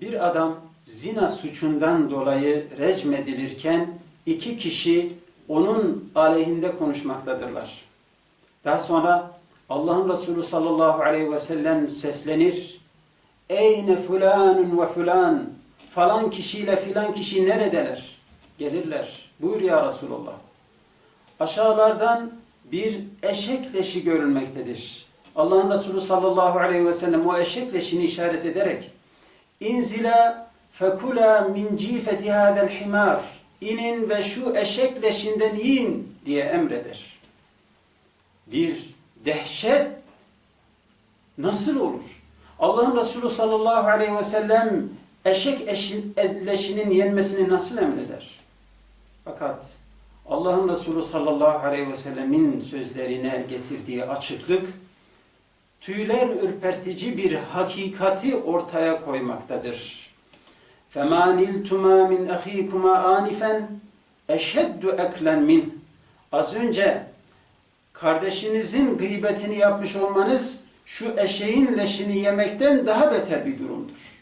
Bir adam zina suçundan dolayı recmedilirken iki kişi onun aleyhinde konuşmaktadırlar. Daha sonra Allah'ın Resulü sallallahu aleyhi ve sellem seslenir. Eyne fulanun ve fulan falan kişiyle filan kişi neredeler? Gelirler. Buyur ya Resulallah. Aşağılardan bir eşek leşi görülmektedir. Allah'ın Resulü sallallahu aleyhi ve sellem o eşek leşini işaret ederek İnzila fekula min cifeti hadel himar inin ve şu eşek leşinden yiyin diye emreder. Bir dehşet nasıl olur? Allah'ın Resulü sallallahu aleyhi ve sellem eşek eşin, leşinin yenmesini nasıl emreder? Fakat Allah'ın Resulü sallallahu aleyhi ve sellemin sözlerine getirdiği açıklık tüyler ürpertici bir hakikati ortaya koymaktadır. فَمَا نِلْتُمَا مِنْ اَخ۪يكُمَا آنِفًا اَشَدُّ اَكْلًا مِنْ Az önce kardeşinizin gıybetini yapmış olmanız şu eşeğin leşini yemekten daha beter bir durumdur.